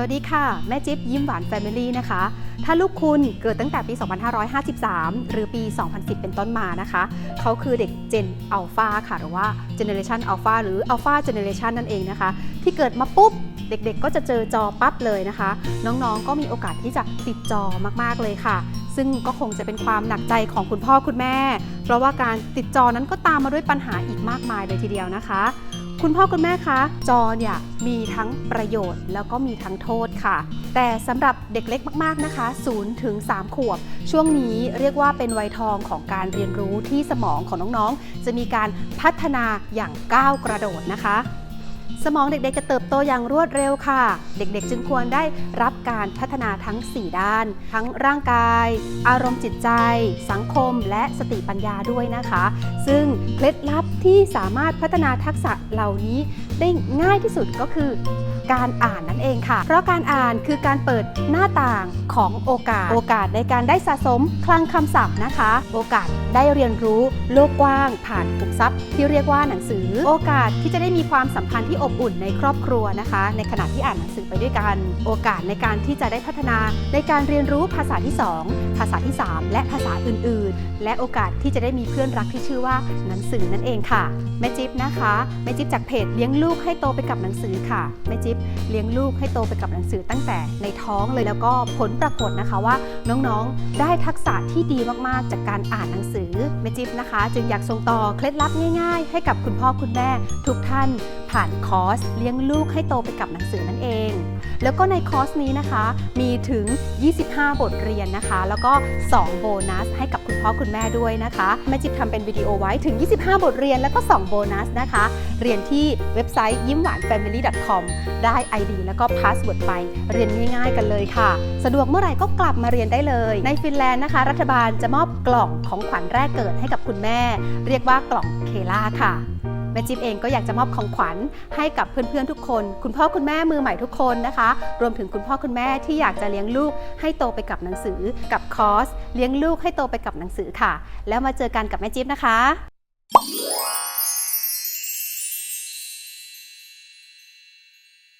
สวัสดีค่ะ แม่จิ๊บยิ้มหวานแฟมิลี่นะคะ ถ้าลูกคุณเกิดตั้งแต่ปี 2553 หรือปี 2010 เป็นต้นมานะคะ เขาคือเด็ก Gen Alpha ค่ะ หรือว่า Generation Alpha หรือ Alpha Generation นั่นเองนะคะ ที่เกิดมาปุ๊บเด็กๆ ก็จะเจอจอปั๊บเลยนะคะ น้องๆ ก็มีโอกาสที่จะติดจอมากๆเลยค่ะ ซึ่งก็คงจะเป็นความหนักใจของคุณพ่อคุณแม่ เพราะว่าการติดจอนั้นก็ตามมาด้วยปัญหาอีกมากมายเลยทีเดียวนะคะ คุณพ่อคุณแม่คะจอเนี่ยมีทั้งประโยชน์แล้วก็มีทั้งโทษค่ะ แต่สำหรับเด็กเล็กมากๆนะคะ0ถึง3ขวบ ช่วงนี้เรียกว่าเป็นวัยทองของการเรียนรู้ที่สมองของน้องๆ จะมีการพัฒนาอย่างก้าวกระโดดนะคะสมองเด็กๆจะเติบโตอย่างรวดเร็วค่ะ เด็กๆ จึงควรได้รับการพัฒนาทั้ง 4 ด้าน ทั้งร่างกาย อารมณ์จิตใจ สังคม และสติปัญญาด้วยนะคะ ซึ่งเคล็ดลับ ที่สามารถพัฒนาทักษะเหล่านี้ได้ง่ายที่สุดก็คือ การอ่านนั่นเองค่ะ เพราะการอ่านคือการเปิดหน้าต่างของโอกาส โอกาสในการได้สะสมคลังคำศัพท์นะคะ โอกาสได้เรียนรู้โลกกว้าง ผ่านขุมทรัพย์ที่เรียกว่าหนังสือ โอกาสที่จะได้มีความสัมพันธ์ที่อบอุ่นในครอบครัวนะคะ ในขณะที่อ่านหนังสือไปด้วยกัน โอกาสในการที่จะได้พัฒนาในการเรียนรู้ภาษาที่ 2 ภาษาที่ 3 และภาษาอื่น ๆ และโอกาสที่จะได้มีเพื่อนรักที่ชื่อว่าหนังสือนั่นเองค่ะแม่จิ๊บนะคะแม่จิ๊บจากเพจเลี้ยงลูกให้โตไปกับหนังสือค่ะแม่จิ๊บเลี้ยงลูกให้โตไปกับหนังสือตั้งแต่ในท้องเลยแล้วก็ผลปรากฏนะคะว่าน้องๆ ได้ทักษะที่ดีมากๆ จากการอ่านหนังสือแม่จิ๊บนะคะ จึงอยากส่งต่อเคล็ดลับง่ายๆ ให้กับคุณพ่อคุณแม่ ทุกท่านผ่านคอร์สเลี้ยงลูกให้โตไปกับหนังสือนั่นเอง แล้วก็ในคอร์สนี้นะคะมีถึง 25 บทเรียนนะคะ แล้วก็ 2 โบนัส ให้กับคุณพ่อคุณแม่ด้วยนะคะแม่จิ๊บทำเป็นวิดีโอไว้ถึง 25 บทเรียนแล้วก็ 2 โบนัสนะคะ เรียนที่เว็บไซต์ยิ้มหวาน family.com ได้ ID แล้วก็พาสเวิร์ดไป เรียนง่ายๆกันเลยค่ะ สะดวกเมื่อไหร่ก็กลับมาเรียนได้เลย ในฟินแลนด์นะคะ รัฐบาลจะมอบกล่องของขวัญแรกเกิดให้กับคุณแม่ เรียกว่ากล่องเคล่าค่ะแม่จิ๊บเองก็อยากจะมอบของขวัญให้กับเพื่อนๆทุกคน คุณพ่อคุณแม่มือใหม่ทุกคนนะคะ รวมถึงคุณพ่อคุณแม่ที่อยากจะเลี้ยงลูกให้โตไปกับหนังสือ กับคอร์ส เลี้ยงลูกให้โตไปกับหนังสือค่ะ แล้วมาเจอกันกับแม่จิ๊บนะคะ